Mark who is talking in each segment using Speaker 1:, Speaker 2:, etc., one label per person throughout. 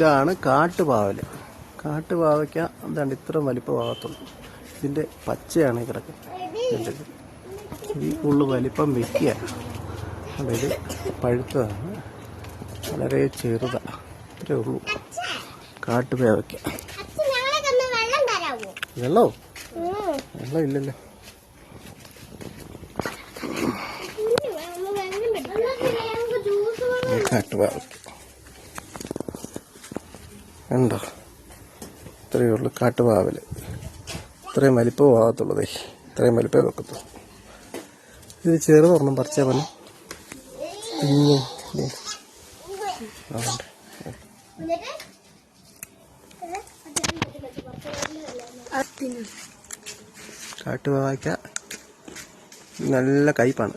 Speaker 1: ഇതാണ് കാട്ടുപാവൽ കാട്ടുപാവയ്ക്ക എന്താണ് ഇത്ര വലിപ്പമാകത്തുള്ളൂ ഇതിന്റെ പച്ചയാണ് ഈ കിടക്കുന്നത്. ഈ ഉള്ളു വലിപ്പം വെക്കുക അതായത് ഇത് പഴുത്തതാണ്. വളരെ ചെറുതാണ് ഇത്രേ ഉള്ളൂ കാട്ടുപാവയ്ക്ക.
Speaker 2: വെള്ളം?
Speaker 1: വെള്ളോ ഇല്ലല്ലോ? കാട്ടുപാവയ്ക്ക. ഉണ്ടോ ഇത്രയേ ഉള്ളൂ കാട്ടുപാവൽ. ഇത്രയും വലിപ്പം ആകത്തുള്ളതേ ഇത്രയും വലിപ്പമേ വെക്കത്തുള്ളൂ. ഇത് ചെറുതൊരെണ്ണം പറിച്ചാൽ പോലെ പിന്നെ കാട്ടുപാവയ്ക്ക നല്ല കയ്പാണ്.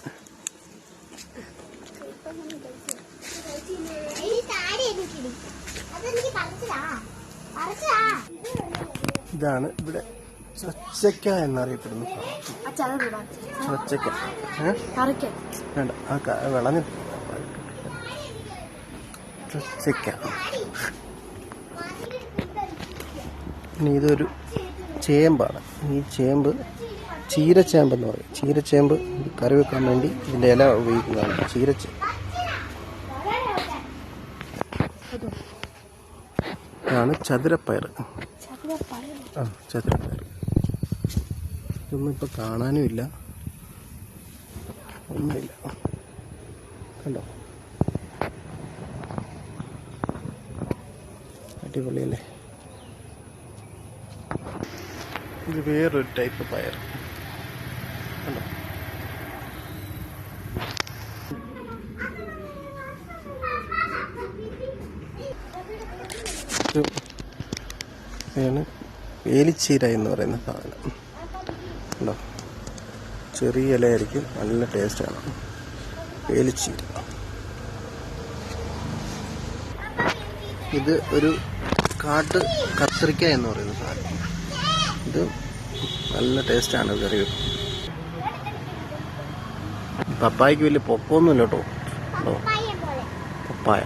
Speaker 1: ഇതാണ് ഇവിടെ ചൊച്ചക്ക എന്നറിയപ്പെടുന്നു. ചൊച്ചക്ക? വേണ്ട ആ ഇനി ഇതൊരു ചേമ്പാണ്. ഈ ചേമ്പ് ചീരച്ചേമ്പ് എന്ന് പറയും. ചീരച്ചേമ്പ് കറി വെക്കാൻ വേണ്ടി ഇതിന്റെ ഇല ഉപയോഗിക്കുന്നതാണ്. ചീരച്ചേമ്പ് ഇതാണ് ചതുരപ്പയർ. ആ ചതുരപ്പയർ. ഇതൊന്നും ഇപ്പം കാണാനും ഇല്ല. ഒന്നുമില്ല. കണ്ടോ? അടിപൊളിയല്ലേ? ഇത് വേറൊരു ടൈപ്പ് പയർ. കണ്ടോ? ഇത് ഇതാണ് വേലിച്ചീര എന്ന് പറയുന്ന സാധനം. ഉണ്ടോ ചെറിയ ഇലയായിരിക്കും നല്ല ടേസ്റ്റാണ് വേലിച്ചീര. ഇത് ഒരു കാട്ട് കത്രിക്ക എന്ന് പറയുന്ന സാധനം. ഇത് നല്ല ടേസ്റ്റാണ് കറി. പപ്പായക്ക് വലിയ പൊക്കമൊന്നുമില്ല കേട്ടോ. പപ്പായ.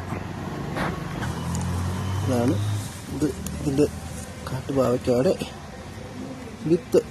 Speaker 1: ഇതാണ് ഇത് ഇതിന്റെ കാട്ടുപാവയ്ക്കാടെ വിത്ത്.